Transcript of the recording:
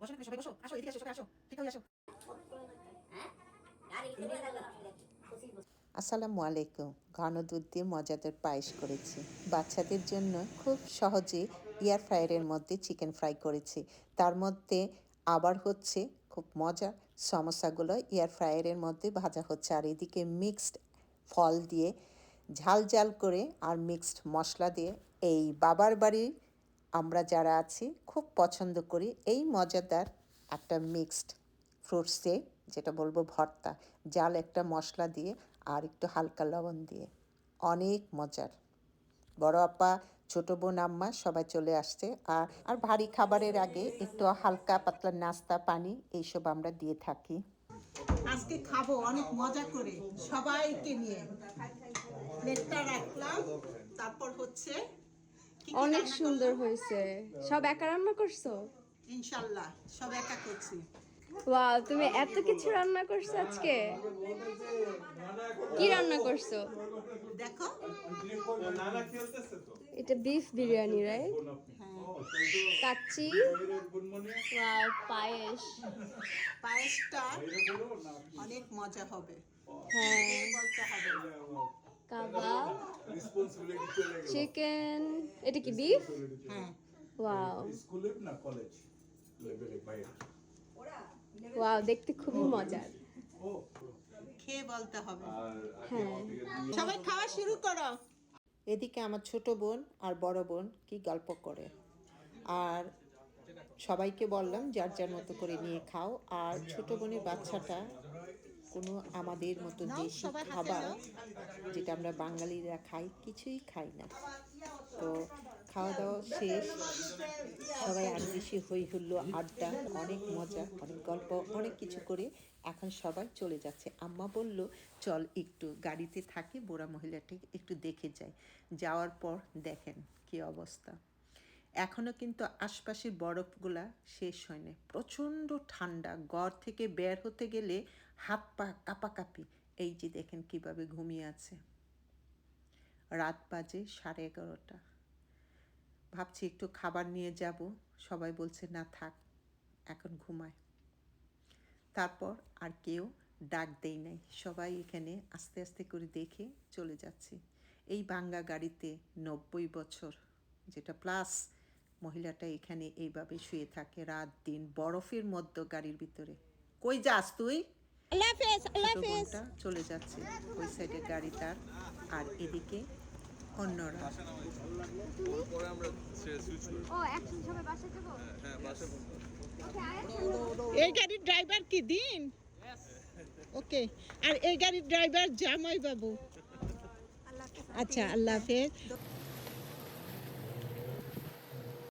বসো না সবাই বসো। আসো, এদিকে আসো সবাই আসো। ঠিক আসো। আসসালামু আলাইকুম। ঘন দুধ দিয়ে মজাদার পায়েস করেছি। বাচ্চাদের জন্য খুব সহজে এয়ার ফ্রায়ারের মধ্যে চিকেন ফ্রাই করেছি। তার মধ্যে আবার হচ্ছে খুব মজা সমস্যাগুলো এয়ার ফ্রায়ারের মধ্যে ভাজা হচ্ছে। আর এদিকে মিক্সড ফল দিয়ে ঝাল ঝাল করে আর মিক্সড মশলা দিয়ে এই বাবার বাড়ির আমরা যারা আছি, খুব পছন্দ করি এই মজাদার একটা মিক্সড ফ্রুটসে যেটা বলব ভর্তা। জাল একটা মশলা দিয়ে আর একটু হালকা লবণ দিয়ে। অনেক মজার। বড় আপা, ছোটো বোন, আম্মা সবাই চলে আসছে। আর আর ভারী খাবারের আগে একটু হালকা পাতলা নাস্তা, পানি এইসব আমরা দিয়ে থাকি। আজকে খাব অনেক মজা করে সবাইকে নিয়ে। প্লেটটা রাখলাম। তারপর হচ্ছে অনেক সুন্দর হয়েছে। সব একা রান্না করছ? ইনশাল্লাহ সব একা করছি। ওয়াও তুমি এত কিছু রান্না করছ আজকে? কি রান্না করছ? দেখো। এটা বিফ বিরিয়ানি রাইট হ্যাঁ। কাচ্চি? ওয়াও পায়েস। পায়েসটা অনেক মজা হবে। হ্যাঁ। বলতে হবে। কাবাব চিকেন এটা কি বিফ হ্যাঁ ওয়াও স্কুলে না কলেজ লেভেলে বাইরে ওয়াও দেখতে খুবই মজার। ও খেয়ে বলতে হবে। হ্যাঁ। সবাই খাওয়া শুরু করো। এদিকে আমার ছোট বোন আর বড় বোন কি গল্প করে। আর সবাইকে বললাম যার যার মতো করে নিয়ে খাও। আর ছোট বোনের বাচ্চাটা কোনো আমাদের মতো দেশি খাবার যেটা আমরা বাঙালিরা খাই কিছুই খাই না। তো খাওয়া দাওয়া শেষ। সবাই আর বেশি হই হুল্লো আড্ডা অনেক মজা অনেক গল্প অনেক কিছু করে এখন সবাই চলে যাচ্ছে। আম্মা বলল চল একটু গাড়িতে থাকি বুড়া মহিলাটি একটু দেখে যায়। যাওয়ার পর দেখেন কি অবস্থা। এখনও কিন্তু আশপাশের বরফগুলা শেষ হয়নি। প্রচণ্ড ঠান্ডা ঘর থেকে বের হতে গেলে হাত পা কাঁপাকাঁপি। এই যে দেখেন কীভাবে ঘুমিয়ে আছে। রাত বাজে সাড়ে এগারোটা। ভাবছি একটু খাবার নিয়ে যাব। সবাই বলছে, না, থাক, এখন ঘুমায়। তারপর আর কেউ ডাক দেই নাই। সবাই এখানে আস্তে আস্তে করে দেখে চলে যাচ্ছে। এই বাঙ্গা গাড়িতে নব্বই বছর, যেটা প্লাস মহিলাটা এখানে এইভাবে শুয়ে থাকে রাত দিন বরফের মধ্যে গাড়ির ভিতরে। কই যাস তুই? চলে যাচ্ছে ওই সাইডে গাড়ি তার। আর এদিকে অন্যরা। ও একসাথে সবাই বাসা যাব? এই গাড়ির ড্রাইভার কি দিন? ওকে আর এই গাড়ির ড্রাইভার জামাই বাবু। আচ্ছা আল্লাহ হাফেজ।